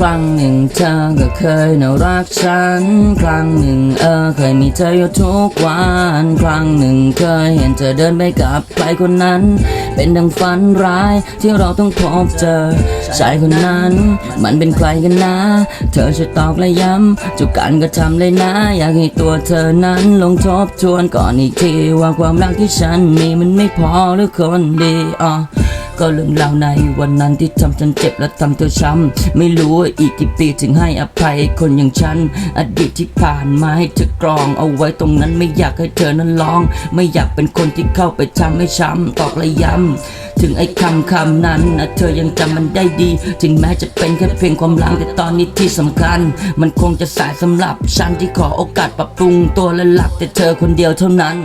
ครั้งหนึ่งเธอก็เคยน่ารักฉัน ครั้งหนึ่งเออเคยมีเธออยู่ทุกวัน ครั้งหนึ่งเคยเห็นเธอเดินไปกับใครคนนั้น เป็นดังฝันร้ายที่เราต้องพบเจอชายคนนั้น มันเป็นใครกันนะ เธอช่วยตอบและย้ำจุกการกระทำเลยนะ อยากให้ตัวเธอนั้นลงทบทวนก่อนอีกทีว่าความรักที่ฉันมีมันไม่พอหรือคนดีอะ ก็เรื่องราวในวันนั้นที่ทำฉันเจ็บและทำเธอช้ำไม่รู้ว่าอีกกี่ปีถึงให้อภัยคนอย่างฉัน อดีตที่ผ่านมาให้เธอกรอง เอาไว้ตรงนั้นไม่อยากให้เธอนั้นร้อง ไม่อยากเป็นคนที่เข้าไปทำให้ช้ำตอกและย้ำถึงไอ้คำคำนั้นนะเธอยังจำมันได้ดี ถึงแม้จะเป็นแค่เพียงความหลังแต่ตอนนี้ที่สำคัญ มันคงจะสายสำหรับฉันที่ขอโอกาสปรับปรุงตัวและหลักแต่เธอคนเดียวเท่านั้น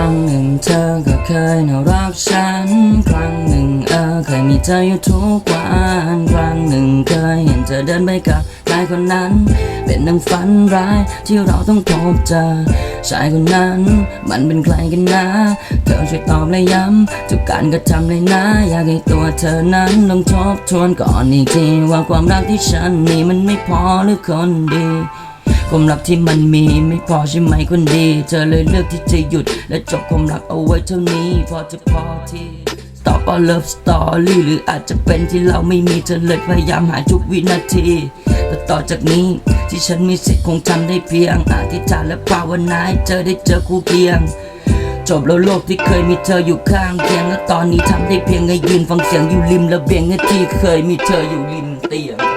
รั้งหนึ่งเธอก็เคยน่ารักฉัน ครั้งหนึ่งเออเคยมีเธออยู่ทุกวันครั้งหนึ่งเคยเห็นเธอเดินไปกับชายคนนั้น เป็นดังฝันร้ายที่เราต้องพบเจอชายคนนั้น มันเป็นใครกันนะ เธอช่วยตอบและย้ำทุกการกระทำเลยนะ อยากให้ตัวเธอนั้นลองทบทวนก่อนอีกทีว่าความรักที่ฉันมีมันไม่พอหรือคนดี ความรักที่มันมีไม่พอใช่ไหมคนดี เธอเลยเลือกที่จะหยุด และจบความรักเอาไว้เท่านี้ พอจะพอที่ Stop a love story หรืออาจจะเป็นที่เราไม่มีเธอเลยพยายามหาทุกวินาทีแต่ต่อจากนี้ที่ฉันมีสิทธิ์คงทำได้เพียงอธิษฐานและภาวนาให้เธอได้เจอคู่เคียงจบแล้วโลกที่เคยมีเธออยู่ข้างเคียงและตอนนี้ทำได้เพียงให้ยืนฟังเสียงอยู่ริมระเบียงที่เคยมีเธออยู่ริมเตียง